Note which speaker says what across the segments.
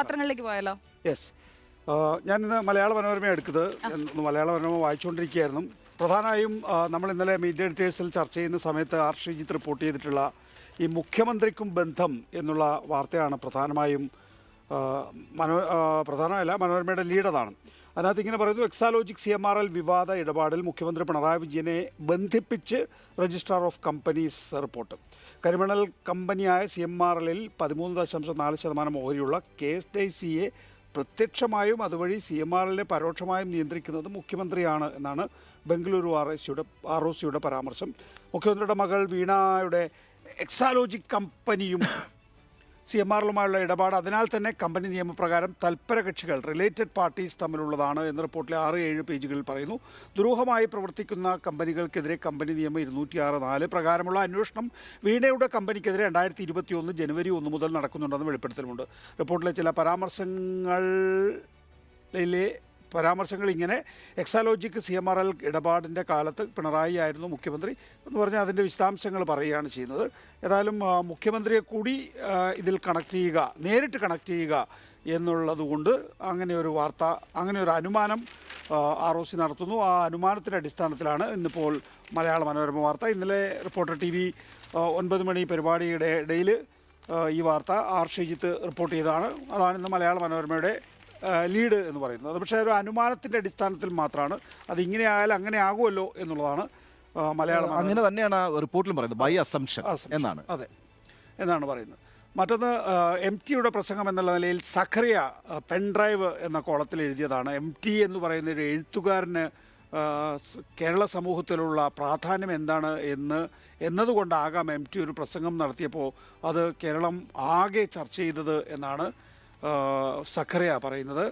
Speaker 1: പത്രങ്ങളിലേക്ക് പോയാലോ?
Speaker 2: യെസ് ഞാൻ ഇന്ന് മലയാള മനോരമ എടുക്കുന്നത് മലയാള മനോരമ വായിച്ചുകൊണ്ടിരിക്കുകയായിരുന്നു. പ്രധാനമായും നമ്മൾ ഇന്നലെ മീഡിയ എഡിറ്റേഴ്സിൽ ചർച്ച ചെയ്യുന്ന സമയത്ത് ആർ. ശ്രീജിത്ത് റിപ്പോർട്ട് ചെയ്തിട്ടുള്ള ഈ മുഖ്യമന്ത്രിക്കും ബന്ധം എന്നുള്ള വാർത്തയാണ് പ്രധാനമായും മനോ പ്രധാനമല്ല മനോരമയുടെ ലീഡ് അതാണ് അതിനകത്ത് ഇങ്ങനെ പറയുന്നു Exalogic C M R L വിവാദ ഇടപാടിൽ മുഖ്യമന്ത്രി പിണറായി വിജയനെ ബന്ധിപ്പിച്ച് രജിസ്ട്രാർ ഓഫ് കമ്പനീസ് റിപ്പോർട്ട് കരിമണൽ കമ്പനിയായ സി എം ആർ എല്ലിൽ പതിമൂന്ന് ദശാംശം നാല് ശതമാനം ഓഹരിയുള്ള കെ എസ് ഡി സിയെ പ്രത്യക്ഷമായും അതുവഴി സി എം ആർ എല്ലിനെ പരോക്ഷമായും നിയന്ത്രിക്കുന്നത് മുഖ്യമന്ത്രിയാണ് എന്നാണ് ബംഗളൂരു ആർ എസ് സിയുടെ ആർ ഒ സിയുടെ പരാമർശം. മുഖ്യമന്ത്രിയുടെ മകൾ വീണായുടെ എക്സാലോജിക് കമ്പനിയും സി എം ആറിലുമായുള്ള ഇടപാട്. അതിനാൽ തന്നെ കമ്പനി നിയമപ്രകാരം തൽപര കക്ഷികൾ റിലേറ്റഡ് പാർട്ടീസ് തമ്മിലുള്ളതാണ് എന്ന റിപ്പോർട്ടിലെ ആറ് ഏഴ് പേജുകളിൽ പറയുന്നു. ദുരൂഹമായി പ്രവർത്തിക്കുന്ന കമ്പനികൾക്കെതിരെ കമ്പനി നിയമം ഇരുന്നൂറ്റി ആറ് നാല് പ്രകാരമുള്ള അന്വേഷണം വീണയുടെ കമ്പനിക്കെതിരെ രണ്ടായിരത്തി ഇരുപത്തി ഒന്ന് ജനുവരി ഒന്ന് മുതൽ നടക്കുന്നുണ്ടെന്ന് വെളിപ്പെടുത്തലുമുണ്ട്. റിപ്പോർട്ടിലെ ചില പരാമർശങ്ങളിലെ പരാമർശങ്ങൾ ഇങ്ങനെ Exalogic C M R L ഇടപാടിന്റെ കാലത്ത് പിണറായി ആയിരുന്നു മുഖ്യമന്ത്രി എന്ന് പറഞ്ഞാൽ അതിന്റെ വിശദാംശങ്ങൾ പറയുകയാണ് ചെയ്യുന്നത്. ഏതായാലും മുഖ്യമന്ത്രിയെ കൂടി ഇതിൽ കണക്ട് ചെയ്യുക നേരിട്ട് കണക്ട് ചെയ്യുക എന്നുള്ളതുകൊണ്ട് അങ്ങനെ ഒരു വാർത്ത അങ്ങനെ ഒരു അനുമാനം ആർ ഒ സി നടത്തുന്നു. ആ അനുമാനത്തിന്റെ അടിസ്ഥാനത്തിലാണ് ഇന്നിപ്പോൾ മലയാള മനോരമ വാർത്ത. ഇന്നലെ റിപ്പോർട്ടർ ടി വി ഒൻപത് മണി പരിപാടിയുടെ ഇടയിൽ ഈ വാർത്ത ആർ. ഷെജിത്ത് റിപ്പോർട്ട് ചെയ്തതാണ്. അതാണ് ഇന്ന് മലയാള മനോരമയുടെ ലീഡ് എന്ന് പറയുന്നത്. പക്ഷേ ഒരു അനുമാനത്തിന്റെ അടിസ്ഥാനത്തിൽ മാത്രമാണ്. അത് ഇങ്ങനെ ആയാലും അങ്ങനെ ആകുമല്ലോ എന്നുള്ളതാണ് മലയാളം
Speaker 3: അങ്ങനെ തന്നെയാണ് റിപ്പോർട്ടിലും പറയുന്നത്. ബൈ അസംഷൻ എന്നാണ്.
Speaker 2: അതെ. എന്നാണ് പറയുന്നത്. മറ്റൊന്ന് എം ടിയുടെ പ്രസംഗം എന്നുള്ള നിലയിൽ സഖറിയ പെൻഡ്രൈവ് എന്ന കോളത്തിൽ എഴുതിയതാണ്. എം ടി എന്ന് പറയുന്ന ഒരു എഴുത്തുകാരന് കേരള സമൂഹത്തിലുള്ള പ്രാധാന്യം എന്താണ് എന്ന് എന്നതുകൊണ്ടാകാം എം ടി ഒരു പ്രസംഗം നടത്തിയപ്പോൾ അത് കേരളം ആകെ ചർച്ച ചെയ്തത് എന്നാണ് സഖറിയ പറയുന്നത്.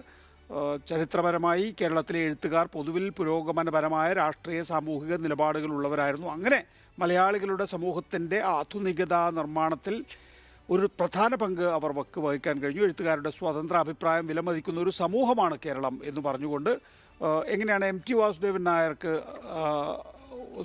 Speaker 2: ചരിത്രപരമായി കേരളത്തിലെ എഴുത്തുകാർ പൊതുവിൽ പുരോഗമനപരമായ രാഷ്ട്രീയ സാമൂഹിക നിലപാടുകളുള്ളവരായിരുന്നു. അങ്ങനെ മലയാളികളുടെ സമൂഹത്തിന്റെ ആധുനികതാ നിർമ്മാണത്തിൽ ഒരു പ്രധാന പങ്ക് അവർ വക്ക് വഹിക്കാൻ കഴിഞ്ഞു. എഴുത്തുകാരുടെ സ്വതന്ത്ര അഭിപ്രായം വിലമതിക്കുന്ന ഒരു സമൂഹമാണ് കേരളം എന്ന് പറഞ്ഞുകൊണ്ട് എങ്ങനെയാണ് എം ടി വാസുദേവൻ നായർക്ക്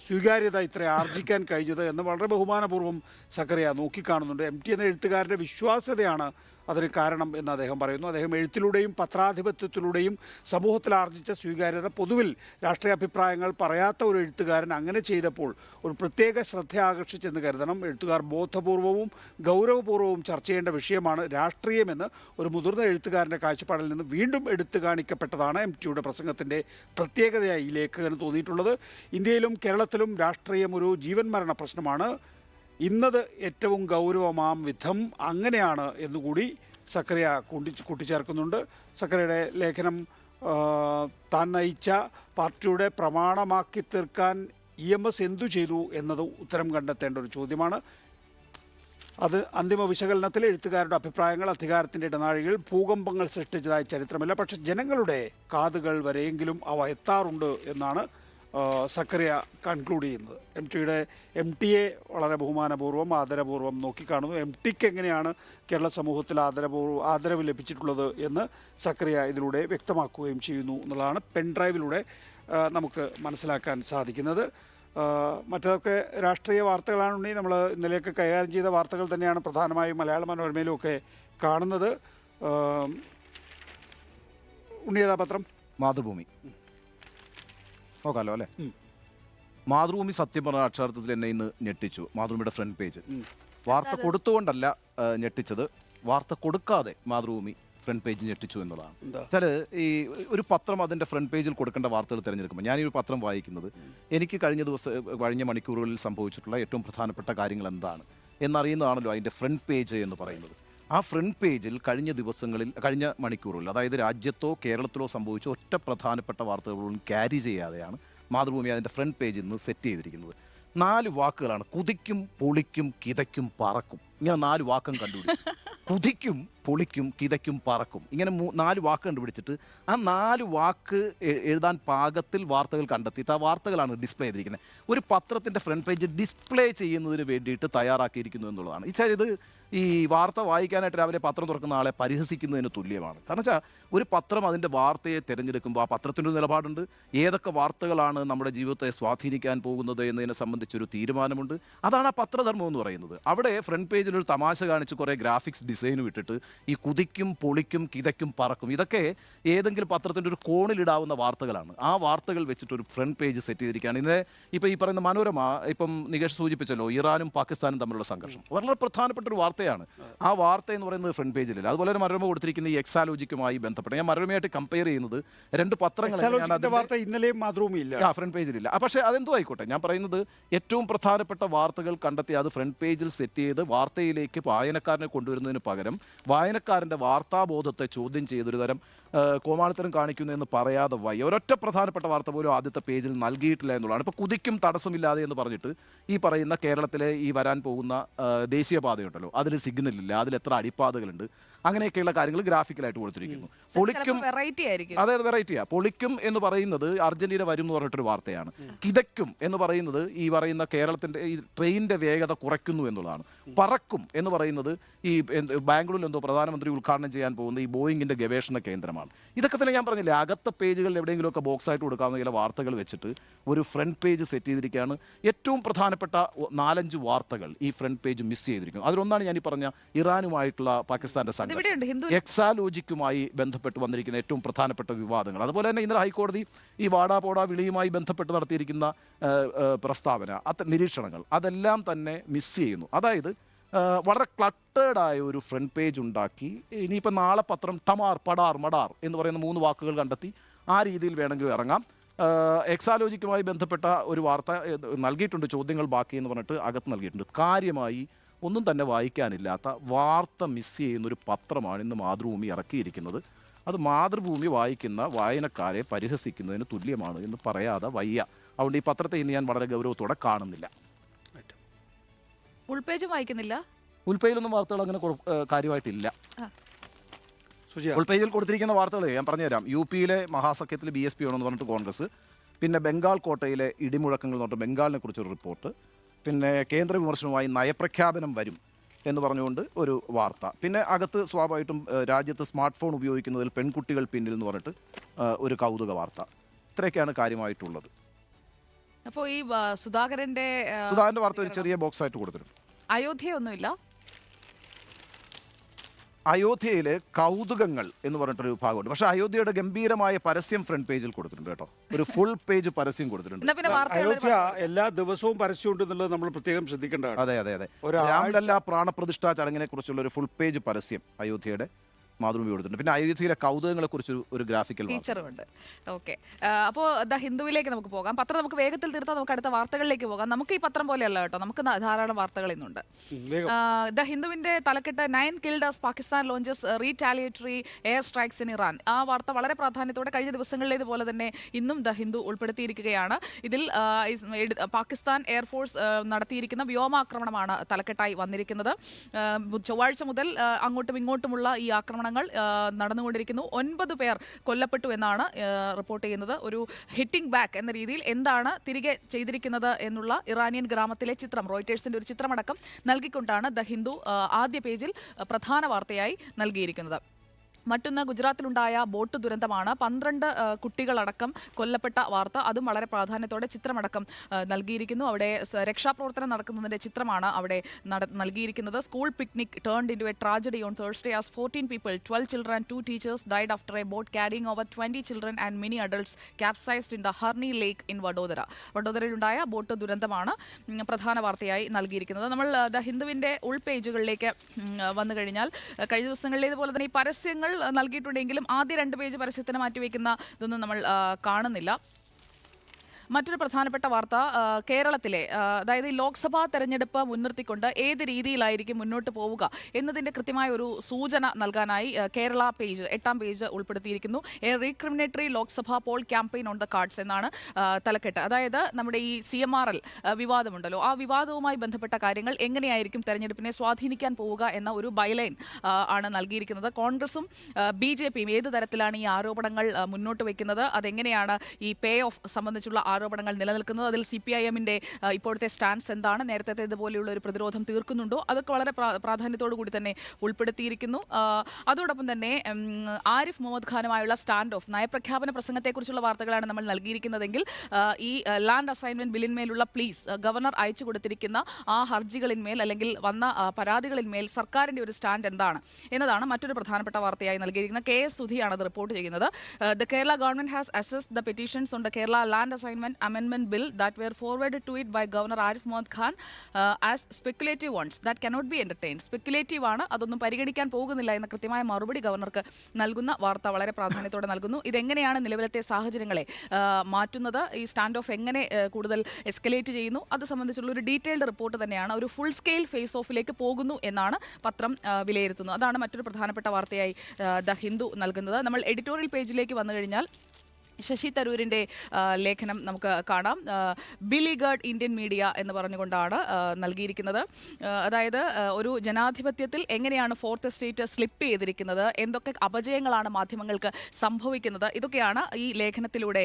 Speaker 2: സ്വീകാര്യത ഇത്ര ആർജിക്കാൻ കഴിഞ്ഞത് എന്ന് വളരെ ബഹുമാനപൂർവം സക്കറിയ നോക്കിക്കാണുന്നുണ്ട്. എം ടി എന്ന എഴുത്തുകാരുടെ വിശ്വാസ്യതയാണ് അതിന് കാരണം എന്ന് അദ്ദേഹം പറയുന്നു. അദ്ദേഹം എഴുത്തിലൂടെയും പത്രാധിപത്യത്തിലൂടെയും സമൂഹത്തിൽ ആർജിച്ച സ്വീകാര്യത. പൊതുവിൽ രാഷ്ട്രീയ അഭിപ്രായങ്ങൾ പറയാത്ത ഒരു എഴുത്തുകാരൻ അങ്ങനെ ചെയ്തപ്പോൾ ഒരു പ്രത്യേക ശ്രദ്ധ ആകർഷിച്ചെന്ന് കരുതണം. എഴുത്തുകാർ ബോധപൂർവവും ഗൗരവപൂർവവും ചർച്ച ചെയ്യേണ്ട വിഷയമാണ് രാഷ്ട്രീയമെന്ന് ഒരു മുതിർന്ന എഴുത്തുകാരന്റെ കാഴ്ചപ്പാടിൽ നിന്ന് വീണ്ടും എടുത്തു കാണിക്കപ്പെട്ടതാണ് എം ടിയുടെ പ്രസംഗത്തിന്റെ പ്രത്യേകതയായി ഈ ലേഖകന് തോന്നിയിട്ടുള്ളത്. ഇന്ത്യയിലും കേരളത്തിലും രാഷ്ട്രീയം ഒരു ജീവൻ മരണ പ്രശ്നമാണ്. ഇന്നത് ഏറ്റവും ഗൗരവമാം വിധം അങ്ങനെയാണ് എന്നുകൂടി സക്കറിയ കൂട്ടി കൂട്ടിച്ചേർക്കുന്നുണ്ട്. സക്കറിയുടെ ലേഖനം താൻ നയിച്ച പാർട്ടിയുടെ പ്രമാണമാക്കി തീർക്കാൻ ഇ എം എസ് എന്തു ചെയ്തു എന്നത് ഉത്തരം കണ്ടെത്തേണ്ട ഒരു ചോദ്യമാണ്. അത് അന്തിമ വിശകലനത്തിൽ എഴുത്തുകാരുടെ അഭിപ്രായങ്ങൾ അധികാരത്തിന്റെ ഇടനാഴികൾ ഭൂകമ്പങ്ങൾ സൃഷ്ടിച്ചതായി ചരിത്രമല്ല. പക്ഷെ ജനങ്ങളുടെ കാതുകൾ വരെയെങ്കിലും അവ എത്താറുണ്ട് എന്നാണ് സക്കറിയ കൺക്ലൂഡ് ചെയ്യുന്നത്. എം ടിയുടെ എം ടിയെ വളരെ ബഹുമാനപൂർവം ആദരപൂർവം നോക്കിക്കാണുന്നു. എം ടിക്ക് എങ്ങനെയാണ് കേരള സമൂഹത്തിൽ ആദരപൂർവം ആദരവ് ലഭിച്ചിട്ടുള്ളത് എന്ന് സക്കറിയ ഇതിലൂടെ വ്യക്തമാക്കുകയും ചെയ്യുന്നു എന്നുള്ളതാണ് പെൻഡ്രൈവിലൂടെ ആ, നമുക്ക് മനസ്സിലാക്കാൻ സാധിക്കുന്നത്. മറ്റതൊക്കെ രാഷ്ട്രീയ വാർത്തകളാണെങ്കിൽ നമ്മൾ ഇന്നലെയൊക്കെ കൈകാര്യം ചെയ്ത വാർത്തകൾ തന്നെയാണ് പ്രധാനമായും മലയാള മനോരമയിലുമൊക്കെ കാണുന്നത്. ഉണ്ണിയതാപത്രം ഉണ്ണിയതാ പത്രം?
Speaker 3: മാതൃഭൂമി. നോക്കാലോ അല്ലേ? മാതൃഭൂമി സത്യം പറഞ്ഞ അക്ഷരാർത്ഥത്തിൽ എന്നെ ഇന്ന് ഞെട്ടിച്ചു മാതൃഭൂമിയുടെ ഫ്രണ്ട് പേജ്. വാർത്ത കൊടുത്തുകൊണ്ടല്ല ഞെട്ടിച്ചത്. വാർത്ത കൊടുക്കാതെ മാതൃഭൂമി ഫ്രണ്ട് പേജ് ഞെട്ടിച്ചു എന്നുള്ളതാണ്.
Speaker 2: ചില
Speaker 3: വെച്ചാൽ ഈ ഒരു പത്രം അതിന്റെ ഫ്രണ്ട് പേജിൽ കൊടുക്കേണ്ട വാർത്തകൾ തിരഞ്ഞെടുക്കുമ്പോൾ ഞാൻ ഈ ഒരു പത്രം വായിക്കുന്നത് എനിക്ക് കഴിഞ്ഞ ദിവസം കഴിഞ്ഞ മണിക്കൂറുകളിൽ സംഭവിച്ചിട്ടുള്ള ഏറ്റവും പ്രധാനപ്പെട്ട കാര്യങ്ങൾ എന്താണ് എന്നറിയുന്നതാണല്ലോ അതിന്റെ ഫ്രണ്ട് പേജ് എന്ന് പറയുന്നത്. ആ ഫ്രണ്ട് പേജിൽ കഴിഞ്ഞ ദിവസങ്ങളിൽ കഴിഞ്ഞ മണിക്കൂറിൽ അതായത് രാജ്യത്തോ കേരളത്തിലോ സംഭവിച്ച ഒറ്റ പ്രധാനപ്പെട്ട വാർത്തകളൊന്നും ക്യാരി ചെയ്യാതെയാണ് മാതൃഭൂമി അതിന്റെ ഫ്രണ്ട് പേജിൽ നിന്ന് സെറ്റ് ചെയ്തിരിക്കുന്നത്. നാല് വാക്കുകളാണ് കുതിക്കും പൊളിക്കും കിതയ്ക്കും പറക്കും. ഇങ്ങനെ നാല് വാക്കും കണ്ടുപിടിച്ചു. കുതിക്കും പൊളിക്കും കിതയ്ക്കും പറക്കും. ഇങ്ങനെ നാല് വാക്ക് കണ്ടുപിടിച്ചിട്ട് ആ നാല് വാക്ക് എഴുതാൻ പാകത്തിൽ വാർത്തകൾ കണ്ടെത്തിയിട്ട് ആ വാർത്തകളാണ് ഡിസ്പ്ലേ ചെയ്തിരിക്കുന്നത്. ഒരു പത്രത്തിന്റെ ഫ്രണ്ട് പേജ് ഡിസ്പ്ലേ ചെയ്യുന്നതിന് വേണ്ടിയിട്ട് തയ്യാറാക്കിയിരിക്കുന്നു എന്നുള്ളതാണ്. ഈ ഇത് ഈ വാർത്ത വായിക്കാനായിട്ട് രാവിലെ പത്രം തുറക്കുന്ന ആളെ പരിഹസിക്കുന്നതിന് തുല്യമാണ്. കാരണം വെച്ചാൽ ഒരു പത്രം അതിന്റെ വാർത്തയെ തിരഞ്ഞെടുക്കുമ്പോൾ ആ പത്രത്തിന്റെ നിലപാടുണ്ട്. ഏതൊക്കെ വാർത്തകളാണ് നമ്മുടെ ജീവിതത്തെ സ്വാധീനിക്കാൻ പോകുന്നത് എന്നതിനെ സംബന്ധിച്ചൊരു തീരുമാനമുണ്ട്. അതാണ് ആ പത്രധർമ്മം എന്ന് പറയുന്നത്. അവിടെ ഫ്രണ്ട് പേജ് ഒരു തമാശ കാണിച്ച് കുറേ ഗ്രാഫിക്സ് ഡിസൈനും ഇട്ടിട്ട് ഈ കുതിക്കും പൊളിക്കും കിതയ്ക്കും പറക്കും ഇതൊക്കെ ഏതെങ്കിലും പത്രത്തിന്റെ ഒരു കോണിലിടാവുന്ന വാർത്തകളാണ്. ആ വാർത്തകൾ വെച്ചിട്ട് ഒരു ഫ്രണ്ട് പേജ് സെറ്റ് ചെയ്തിരിക്കുകയാണ്. ഇന്നലെ ഇപ്പോൾ ഈ പറയുന്ന മനോരമ ഇപ്പം നികേഷ് സൂചിപ്പിച്ചല്ലോ ഇറാനും പാകിസ്ഥാനും തമ്മിലുള്ള സംഘർഷം. വളരെ പ്രധാനപ്പെട്ട ഒരു വാർത്തയാണ്. ആ വാർത്ത എന്ന് പറയുന്നത് ഫ്രണ്ട് പേജിലില്ല. അതുപോലെ തന്നെ മനോരമ കൊടുത്തിരിക്കുന്ന ഈ എക്സാലോജിക്കുമായി ബന്ധപ്പെട്ട് ഞാൻ മനോരമയായിട്ട് കമ്പയർ ചെയ്യുന്നത് രണ്ട് പത്രങ്ങൾ
Speaker 2: വാർത്ത ഇന്നലെയും മാതൃഭൂമിയില്ല.
Speaker 3: ആ ഫ്രണ്ട് പേജിലില്ല. പക്ഷേ അതെന്തോ ആയിക്കോട്ടെ. ഞാൻ പറയുന്നത് ഏറ്റവും പ്രധാനപ്പെട്ട വാർത്തകൾ കണ്ടെത്തി അത് ഫ്രണ്ട് പേജിൽ സെറ്റ് ചെയ്ത് വാർത്തയിലേക്ക് വായനക്കാരനെ കൊണ്ടുവരുന്നതിന് പകരം വായനക്കാരന്റെ വാർത്താബോധത്തെ ചോദ്യം ചെയ്തൊരു തരം കോമാളിത്തരം കാണിക്കുന്നു എന്ന് പറയാതെ വയ്യ ഒരൊറ്റ പ്രധാനപ്പെട്ട വാർത്ത പോലും ആദ്യത്തെ പേജിൽ നൽകിയിട്ടില്ല എന്നുള്ളതാണ്. ഇപ്പോൾ കുതിക്കും തടസ്സമില്ലാതെ എന്ന് പറഞ്ഞിട്ട് ഈ പറയുന്ന കേരളത്തിലെ ഈ വരാൻ പോകുന്ന ദേശീയപാതയുണ്ടല്ലോ അതിൽ സിഗ്നൽ ഇല്ല അതിൽ എത്ര അടിപ്പാതകളുണ്ട് അങ്ങനെയൊക്കെയുള്ള കാര്യങ്ങൾ ഗ്രാഫിക്കലായിട്ട് കൊടുത്തിരിക്കുന്നു. പൊളിക്കും
Speaker 1: വെറൈറ്റി ആയിരിക്കും.
Speaker 3: അതെ വെറൈറ്റിയാ പൊളിക്കും എന്ന് പറയുന്നത് അർജന്റീന വരും എന്ന് പറഞ്ഞിട്ടൊരു വാർത്തയാണ്. കിതയ്ക്കും എന്ന് പറയുന്നത് ഈ പറയുന്ന കേരളത്തിന്റെ ഈ ട്രെയിനിന്റെ വേഗത കുറയ്ക്കുന്നു എന്നുള്ളതാണ്. പറക്കും എന്ന് പറയുന്നത് ഈ ബാംഗ്ലൂരിൽ എന്തോ പ്രധാനമന്ത്രി ഉദ്ഘാടനം ചെയ്യാൻ പോകുന്ന ഈ ബോയിങ്ങിന്റെ ഗവേഷണ കേന്ദ്രമാണ്. ഇതൊക്കെ തന്നെ ഞാൻ പറഞ്ഞില്ലേ അകത്തെ പേജുകളിൽ എവിടെയെങ്കിലുമൊക്കെ ബോക്സായിട്ട് കൊടുക്കാവുന്ന ചില വാർത്തകൾ വെച്ചിട്ട് ഒരു ഫ്രണ്ട് പേജ് സെറ്റ് ചെയ്തിരിക്കുകയാണ്. ഏറ്റവും പ്രധാനപ്പെട്ട നാലഞ്ച് വാർത്തകൾ ഈ ഫ്രണ്ട് പേജ് മിസ് ചെയ്തിരിക്കുന്നു. അതിലൊന്നാണ് ഞാൻ ഈ പറഞ്ഞ ഇറാനുമായിട്ടുള്ള പാകിസ്ഥാന്റെ
Speaker 1: സംഘം
Speaker 3: എക്സാലോജിക്കുമായി ബന്ധപ്പെട്ട് വന്നിരിക്കുന്ന ഏറ്റവും പ്രധാനപ്പെട്ട വിവാദങ്ങൾ. അതുപോലെ തന്നെ ഇന്നലെ ഹൈക്കോടതി ഈ വാടാ പോടാ വിളിയുമായി ബന്ധപ്പെട്ട് നടത്തിയിരിക്കുന്ന പ്രസ്താവന അത് നിരീക്ഷണങ്ങൾ അതെല്ലാം തന്നെ മിസ് ചെയ്യുന്നു. അതായത് വളരെ ക്ലട്ടേഡായ ഒരു ഫ്രണ്ട് പേജ് ഉണ്ടാക്കി. ഇനിയിപ്പോൾ നാളെ പത്രം ടമാർ പടാർ മടാർ എന്ന് പറയുന്ന മൂന്ന് വാക്കുകൾ കണ്ടെത്തി ആ രീതിയിൽ വേണമെങ്കിൽ ഇറങ്ങാം. എക്സാലോജിക്കുമായി ബന്ധപ്പെട്ട ഒരു വാർത്ത നൽകിയിട്ടുണ്ട്. ചോദ്യങ്ങൾ ബാക്കി എന്ന് പറഞ്ഞിട്ട് അകത്ത് നൽകിയിട്ടുണ്ട്. കാര്യമായി ഒന്നും തന്നെ വായിക്കാനില്ലാത്ത വാർത്ത മിസ് ചെയ്യുന്ന ഒരു പത്രമാണ് ഇന്ന് മാതൃഭൂമി ഇറക്കിയിരിക്കുന്നത്. അത് മാതൃഭൂമി വായിക്കുന്ന വായനക്കാരെ പരിഹസിക്കുന്നതിന് തുല്യമാണ് എന്ന് പറയാതെ വയ്യ. അതുകൊണ്ട് ഈ പത്രത്തെ ഇന്ന് ഞാൻ വളരെ ഗൗരവത്തോടെ കാണുന്നില്ല.
Speaker 1: ഉൾപേജും വായിക്കുന്നില്ല?
Speaker 3: ഉൾപേജിലൊന്നും വാർത്തകൾ അങ്ങനെ കാര്യമായിട്ടില്ല. ഉൾപേജിൽ കൊടുത്തിരിക്കുന്ന വാർത്തകൾ ഞാൻ പറഞ്ഞുതരാം. യു പിയിലെ മഹാസഖ്യത്തിൽ ബി എസ് പി ആണെന്ന് പറഞ്ഞിട്ട് കോൺഗ്രസ് പിന്നെ ബംഗാൾ കോട്ടയിലെ ഇടിമുഴക്കങ്ങൾ എന്ന് പറഞ്ഞിട്ട് ബംഗാളിനെ കുറിച്ചൊരു റിപ്പോർട്ട് പിന്നെ കേന്ദ്ര വിമർശനവുമായി നയപ്രഖ്യാപനം വരും എന്ന് പറഞ്ഞുകൊണ്ട് ഒരു വാർത്ത. പിന്നെ അകത്ത് സ്വാഭാവികമായിട്ടും രാജ്യത്ത് സ്മാർട്ട് ഫോൺ ഉപയോഗിക്കുന്നതിൽ പെൺകുട്ടികൾ പിന്നിൽ എന്ന് പറഞ്ഞിട്ട് ഒരു കൗതുക വാർത്ത. ഇത്രയൊക്കെയാണ് കാര്യമായിട്ടുള്ളത്.
Speaker 1: അപ്പോൾ ഈ സുധാകരന്റെ
Speaker 3: സുധാകരന്റെ വാർത്ത ഒരു ചെറിയ ബോക്സ് ആയിട്ട് കൊടുത്തിട്ടുണ്ട്.
Speaker 1: അയോധ്യയൊന്നുമില്ല.
Speaker 3: അയോധ്യയിലെ കൗതുകങ്ങൾ എന്ന് പറഞ്ഞിട്ടൊരു വിഭാഗമുണ്ട് പക്ഷെ അയോധ്യയുടെ ഗംഭീരമായ പരസ്യം ഫ്രണ്ട് പേജിൽ കൊടുത്തിട്ടുണ്ട് കേട്ടോ. ഒരു ഫുൾ പേജ് പരസ്യം കൊടുത്തിട്ടുണ്ട്.
Speaker 2: അയോധ്യ എല്ലാ ദിവസവും പരസ്യം എന്നുള്ളത് നമ്മൾ പ്രത്യേകം ശ്രദ്ധിക്കേണ്ടതാണ്.
Speaker 3: അതെ അതെ അതെ.
Speaker 2: രാമലല്ല
Speaker 3: രാംലല്ല പ്രാണപ്രതിഷ്ഠാ ചടങ്ങിനെ കുറിച്ചുള്ള ഒരു ഫുൾ പേജ് പരസ്യം അയോധ്യയുടെ മാതൃഭൂമി കൊടുത്തിട്ടുണ്ട്. പിന്നെ അയോധ്യയിലെ കൗതുകങ്ങളെ കുറിച്ചൊരു ഒരു ഗ്രാഫിക്കൽ
Speaker 1: ഫീച്ചറുണ്ട് ഓക്കെ. അപ്പോൾ ദ ഹിന്ദുവിലേക്ക് നമുക്ക് പോകാം. പത്രം നമുക്ക് വേഗത്തിൽ തീർത്താൽ നമുക്ക് അടുത്ത വാർത്തകളിലേക്ക് പോകാം. നമുക്ക് ഈ പത്രം പോലെയല്ല കേട്ടോ. നമുക്ക് ധാരാളം വാർത്തകൾ ഇന്നുണ്ട്. ദ ഹിന്ദുവിന്റെ തലക്കെട്ട് nine killed as Pakistan launches retaliatory air strikes in Iran ആ വാർത്ത വളരെ പ്രാധാന്യത്തോടെ കഴിഞ്ഞ ദിവസങ്ങളിലേതുപോലെ തന്നെ ഇന്നും ദ ഹിന്ദു ഉൾപ്പെടുത്തിയിരിക്കുകയാണ്. ഇതിൽ പാകിസ്ഥാൻ എയർഫോഴ്സ് നടത്തിയിരിക്കുന്ന വ്യോമാക്രമണമാണ് തലക്കെട്ടായി വന്നിരിക്കുന്നത്. ചൊവ്വാഴ്ച മുതൽ അങ്ങോട്ടും ഇങ്ങോട്ടുമുള്ള ഈ ആക്രമണങ്ങൾ ആ, നടന്നുകൊണ്ടിരിക്കുന്നു. ഒൻപത് പേർ കൊല്ലപ്പെട്ടു എന്നാണ് റിപ്പോർട്ട് ചെയ്യുന്നത്. ഒരു ഹിറ്റിംഗ് ബാക്ക് എന്ന രീതിയിൽ എന്താണ് തിരികെ ചെയ്തിരിക്കുന്നത് എന്നുള്ള ഇറാനിയൻ ഗ്രാമത്തിലെ ചിത്രം റോയിറ്റേഴ്സിന്റെ ഒരു ചിത്രമടക്കം നൽകിക്കൊണ്ടാണ് ദ ഹിന്ദു ആദ്യ പേജിൽ പ്രധാന വാർത്തയായി നൽകിയിരിക്കുന്നത്. മറ്റൊന്ന് ഗുജറാത്തിലുണ്ടായ ബോട്ട് ദുരന്തമാണ്. പന്ത്രണ്ട് കുട്ടികളടക്കം കൊല്ലപ്പെട്ട വാർത്ത. അതും വളരെ പ്രാധാന്യത്തോടെ ചിത്രമടക്കം നൽകിയിരിക്കുന്നു. അവിടെ രക്ഷാപ്രവർത്തനം നടക്കുന്നതിന്റെ ചിത്രമാണ് അവിടെ നൽകിയിരിക്കുന്നത്. School picnic turned in a tragedy on Thursday as fourteen people twelve children two teachers died after a boat carrying over twenty children and many adults capsized in the Harni lake in Vadodara വഡോദരയിലുണ്ടായ boat ദുരന്തമാണ് പ്രധാന വാർത്തയായി നൽകിയിരിക്കുന്നത്. നമ്മൾ the ഹിന്ദുവിന്റെ ഉൾപേജുകളിലേക്ക് വന്നു കഴിഞ്ഞാൽ കഴിഞ്ഞ ദിവസങ്ങളിലേതുപോലെ തന്നെ ഈ പരസ്യങ്ങൾ നൽകിയിട്ടുണ്ടെങ്കിലും ആദ്യ രണ്ട് പേജ് പരസ്യത്തിന് മാറ്റിവെക്കുന്ന ഇതൊന്നും നമ്മൾ കാണുന്നില്ല. മറ്റൊരു പ്രധാനപ്പെട്ട വാർത്ത കേരളത്തിലെ അതായത് ഈ ലോക്സഭാ തെരഞ്ഞെടുപ്പ് മുൻനിർത്തിക്കൊണ്ട് ഏത് രീതിയിലായിരിക്കും മുന്നോട്ട് പോവുക എന്നതിന്റെ കൃത്യമായ ഒരു സൂചന നൽകാനായി കേരള പേജ് എട്ടാം പേജ് ഉൾപ്പെടുത്തിയിരിക്കുന്നു. A recriminatory Lok Sabha poll campaign on the cards എന്നാണ് തലക്കെട്ട്. അതായത് നമ്മുടെ ഈ സി എം ആർ എൽ വിവാദമുണ്ടല്ലോ. ആ വിവാദവുമായി ബന്ധപ്പെട്ട കാര്യങ്ങൾ എങ്ങനെയായിരിക്കും തെരഞ്ഞെടുപ്പിനെ സ്വാധീനിക്കാൻ പോവുക എന്ന ഒരു ബൈലൈൻ ആണ് നൽകിയിരിക്കുന്നത്. കോൺഗ്രസും ബി ജെ പിയും ഏത് തരത്തിലാണ് ഈ ആരോപണങ്ങൾ മുന്നോട്ട് വയ്ക്കുന്നത്? അതെങ്ങനെയാണ് ഈ പേ ഓഫ് സംബന്ധിച്ചുള്ള ആരോപണങ്ങൾ നിലനിൽക്കുന്നത്. അതിൽ സി പി ഐ എമ്മിന്റെ ഇപ്പോഴത്തെ സ്റ്റാൻസ് എന്താണ്? നേരത്തെ ഇതുപോലെയുള്ള ഒരു പ്രതിരോധം തീർക്കുന്നുണ്ടോ? അതൊക്കെ വളരെ പ്രാ- പ്രാധാന്യത്തോടു കൂടി തന്നെ ഉൾപ്പെടുത്തിയിരിക്കുന്നു. അതോടൊപ്പം തന്നെ ആരിഫ് മുഹമ്മദ് ഖാനുമായുള്ള സ്റ്റാൻഡ് ഓഫ് നയപ്രഖ്യാപന പ്രസംഗത്തെക്കുറിച്ചുള്ള വാർത്തകളാണ് നമ്മൾ നൽകിയിരിക്കുന്നതെങ്കിൽ ഈ ലാൻഡ് അസൈൻമെന്റ് ബില്ലിന്മേലുള്ള പ്ലീസ് ഗവർണർ അയച്ചു കൊടുത്തിരിക്കുന്ന ആ ഹർജികളിന്മേൽ അല്ലെങ്കിൽ വന്ന പരാതികളിന്മേൽ സർക്കാരിന്റെ ഒരു സ്റ്റാൻഡ് എന്താണ്? എന്നതാണ് മറ്റൊരു പ്രധാനപ്പെട്ട വാർത്തയായി നൽകിയിരിക്കുന്നത്. കെ എസ് സുധിയാണ് അത് റിപ്പോർട്ട് ചെയ്യുന്നത്. The Kerala government has assessed the petitions on the Kerala land assignment അമെൻമെന്റ് bill that were forward to it by governor Arif Mohammed Khan as speculative ones that cannot be entertain speculative ആണ് അതൊന്നും പരിഗണിക്കാൻ പോകുന്നില്ല എന്ന കൃത്യമായ മറുപടി ഗവർണർക്ക് നൽകുന്ന വാർത്ത വളരെ പ്രാധാന്യത്തോടെ നൽകുന്നു. ഇതെങ്ങനെയാണ് നിലവിലത്തെ സാഹചര്യങ്ങളെ മാറ്റുന്നത്? ഈ സ്റ്റാൻഡ് ഓഫ് എങ്ങനെ കൂടുതൽ എസ്കലേറ്റ് ചെയ്യുന്നു? അത് സംബന്ധിച്ചുള്ള ഒരു ഡീറ്റെയിൽഡ് റിപ്പോർട്ട് തന്നെയാണ്. ഒരു ഫുൾ സ്കെയിൽ ഫേസ് ഓഫിലേക്ക് പോകുന്നു എന്നാണ് പത്രം വിലയിരുത്തുന്നു വിലയിരുത്തുന്നത്. അതാണ് മറ്റൊരു പ്രധാനപ്പെട്ട വാർത്തയായി ദ ഹിന്ദു നൽകുന്നത്. നമ്മൾ എഡിറ്റോറിയൽ പേജിലേക്ക് വന്നു കഴിഞ്ഞാൽ ശശി തരൂരിന്റെ ലേഖനം നമുക്ക് കാണാം. ബിലി ഗാർഡ് ഇന്ത്യൻ മീഡിയ എന്ന് പറഞ്ഞുകൊണ്ടാണ് നൽകിയിരിക്കുന്നത്. അതായത് ഒരു ജനാധിപത്യത്തിൽ എങ്ങനെയാണ് ഫോർത്ത് എസ്റ്റേറ്റ് സ്ലിപ്പ് ചെയ്തിരിക്കുന്നത് എന്തൊക്കെ അപജയങ്ങളാണ് മാധ്യമങ്ങൾക്ക് സംഭവിക്കുന്നത് ഇതൊക്കെയാണ് ഈ ലേഖനത്തിലൂടെ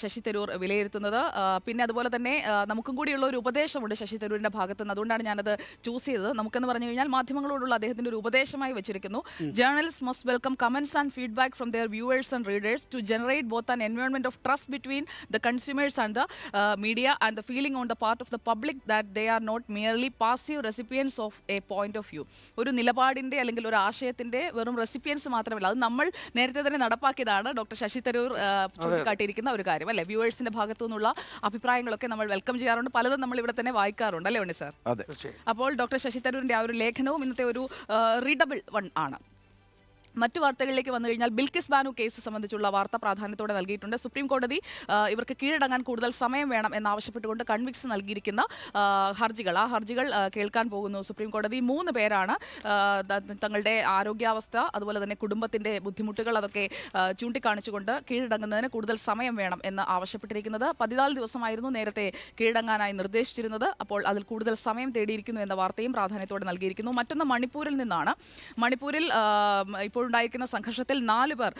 Speaker 1: ശശി തരൂർ വിലയിരുത്തുന്നത്. പിന്നെ അതുപോലെ തന്നെ നമുക്കും കൂടിയുള്ള ഒരു ഉപദേശമുണ്ട് ശശി തരൂരിന്റെ ഭാഗത്ത് നിന്ന്. അതുകൊണ്ടാണ് ഞാനത് ചൂസ് ചെയ്തത്. നമുക്കെന്ന് പറഞ്ഞു കഴിഞ്ഞാൽ മാധ്യമങ്ങളോടുള്ള അദ്ദേഹത്തിന്റെ ഒരു ഉപദേശമായി വെച്ചിരിക്കുന്നു. Journalist must welcome comments and feedback from their viewers and readers to generate both an environment of trust between the consumers and the uh, media and the feeling on the part of the public that they are not merely passive recipients of a point of view. ഒരു നിലപാടിന്റെ അല്ലെങ്കിൽ ഒരു ആശയത്തിന്റെ വെറും recipients മാത്രമല്ല. അത് നമ്മൾ നേരത്തെ തന്നെ നടപ്പാക്കിയതാണ് ഡോക്ടർ ശശി തരൂർ ചൂണ്ടിക്കാട്ടിയിരിക്കുന്ന ഒരു കാര്യം അല്ലെ? വ്യൂവേഴ്സിന്റെ ഭാഗത്തു നിന്നുള്ള അഭിപ്രായങ്ങളൊക്കെ നമ്മൾ വെൽക്കം ചെയ്യാറുണ്ട്. പലതും നമ്മൾ ഇവിടെ തന്നെ വായിക്കാറുണ്ട് അല്ലേ ഉണ്ണി സാർ അപ്പോൾ ഡോക്ടർ ശശി തരൂരിന്റെ ആ ഒരു ലേഖനവും ഇന്നത്തെ ഒരു റീഡബിൾ വൺ ആണ്. മറ്റു വാർത്തകളിലേക്ക് വന്നു കഴിഞ്ഞാൽ ബിൽക്കിസ് ബാനു കേസ് സംബന്ധിച്ചുള്ള വാർത്ത പ്രാധാന്യത്തോടെ നൽകിയിട്ടുണ്ട്. സുപ്രീം കോടതി ഇവർക്ക് കീഴടങ്ങാൻ കൂടുതൽ സമയം വേണം എന്നാവശ്യപ്പെട്ടുകൊണ്ട് കൺവിക്സ് നൽകിയിരിക്കുന്ന ഹർജികൾ. ആ ഹർജികൾ കേൾക്കാൻ പോകുന്നു സുപ്രീം കോടതി. മൂന്ന് പേരാണ് തങ്ങളുടെ ആരോഗ്യാവസ്ഥ അതുപോലെ തന്നെ കുടുംബത്തിന്റെ ബുദ്ധിമുട്ടുകൾ അതൊക്കെ ചൂണ്ടിക്കാണിച്ചുകൊണ്ട് കീഴടങ്ങുന്നതിന് കൂടുതൽ സമയം വേണം എന്ന് ആവശ്യപ്പെട്ടിരിക്കുന്നത്. പതിനാല് ദിവസമായിരുന്നു നേരത്തെ കീഴടങ്ങാനായി നിർദ്ദേശിച്ചിരുന്നത്. അപ്പോൾ അതിൽ കൂടുതൽ സമയം തേടിയിരിക്കുന്നു എന്ന വാർത്തയും പ്രാധാന്യത്തോടെ നൽകിയിരിക്കുന്നു. മറ്റൊന്ന് മണിപ്പൂരിൽ നിന്നാണ്. മണിപ്പൂരിൽ ഇപ്പോൾ ഉണ്ടായിരിക്കുന്ന സംഘർഷത്തിൽ നാല് പേർ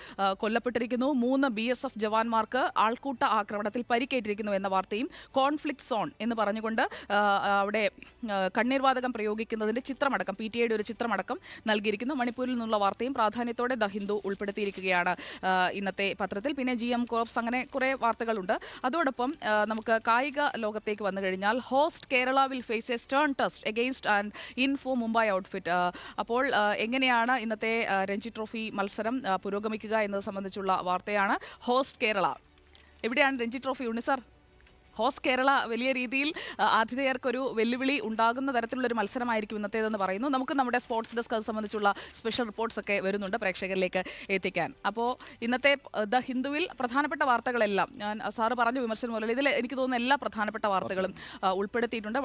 Speaker 1: കൊല്ലപ്പെട്ടിരിക്കുന്നു. മൂന്ന് ബി എസ് എഫ് ജവാന്മാർക്ക് ആൾക്കൂട്ട ആക്രമണത്തിൽ പരിക്കേറ്റിരിക്കുന്നു എന്ന വാർത്തയും കോൺഫ്ലിക്ട് സോൺ എന്ന് പറഞ്ഞുകൊണ്ട് അവിടെ കണ്ണീർവാതകം പ്രയോഗിക്കുന്നതിന്റെ ചിത്രമടക്കം പി ടി ഐയുടെ ഒരു ചിത്രമടക്കം നൽകിയിരിക്കുന്നു. മണിപ്പൂരിൽ നിന്നുള്ള വാർത്തയും പ്രാധാന്യത്തോടെ ദ ഹിന്ദു ഉൾപ്പെടുത്തിയിരിക്കുകയാണ് ഇന്നത്തെ പത്രത്തിൽ. പിന്നെ ജി എം കോർപ്സ് അങ്ങനെ കുറേ വാർത്തകളുണ്ട്. അതോടൊപ്പം നമുക്ക് കായിക ലോകത്തേക്ക് വന്നു കഴിഞ്ഞാൽ host Kerala will face a stern test against an inform Mumbai outfit അപ്പോൾ എങ്ങനെയാണ് ഇന്നത്തെ രഞ്ജി ട്രോഫി മത്സരം പുരോഗമിക്കുക എന്നത് സംബന്ധിച്ചുള്ള വാർത്തയാണ് ഹോസ്റ്റ് കേരള. എവിടെയാണ് Ranji trophy Unni sir host Kerala വലിയ രീതിയിൽ ആതിഥേയർക്കൊരു വെല്ലുവിളി ഉണ്ടാകുന്ന തരത്തിലുള്ളൊരു മത്സരമായിരിക്കും ഇന്നത്തേതെന്ന് പറയുന്നു. നമുക്ക് നമ്മുടെ സ്പോർട്സ് ഡെസ്ക് അത് സംബന്ധിച്ചുള്ള സ്പെഷ്യൽ റിപ്പോർട്ട്സ് ഒക്കെ വരുന്നുണ്ട് പ്രേക്ഷകരിലേക്ക് എത്തിക്കാൻ. അപ്പോൾ ഇന്നത്തെ ദ ഹിന്ദുവിൽ പ്രധാനപ്പെട്ട വാർത്തകളെല്ലാം ഞാൻ സാറ് പറഞ്ഞ വിമർശനം പോലെ ഇതിൽ എനിക്ക് തോന്നുന്ന എല്ലാ പ്രധാനപ്പെട്ട വാർത്തകളും ഉൾപ്പെടുത്തിയിട്ടുണ്ട്.